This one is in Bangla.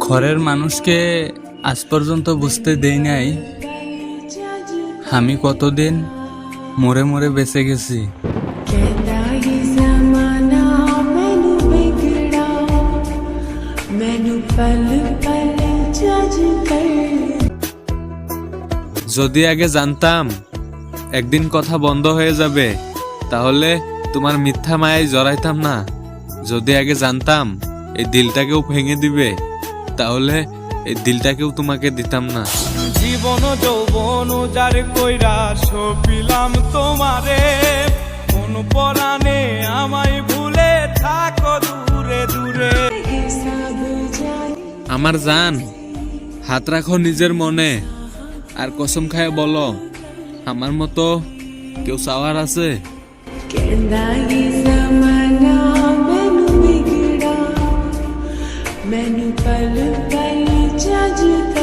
ঘরের মানুষকে আজ পর্যন্ত বুঝতে দেই নাই। আমি কতদিন মরে মরে বেঁচে গেছি। যদি আগে জানতাম একদিন কথা বন্ধ হয়ে যাবে, তাহলে তোমার মিথ্যা মায়ায় জড়াইতাম না। যদি আগে জানতাম এই দিলটাকেও ভেঙে দিবে তাহলে এই দিলটাকেও তোমাকে দিতাম না। জীবন যৌবন যার কইরা সপিলাম তোমারে। কোন পরাণে আমায় ভুলে থাকো দূরে দূরে। আমার জান হাত রাখো নিজের মনে আর কসম খায় বলো আমার মতো কেউ সাওয়ার আছে? पल पल जजता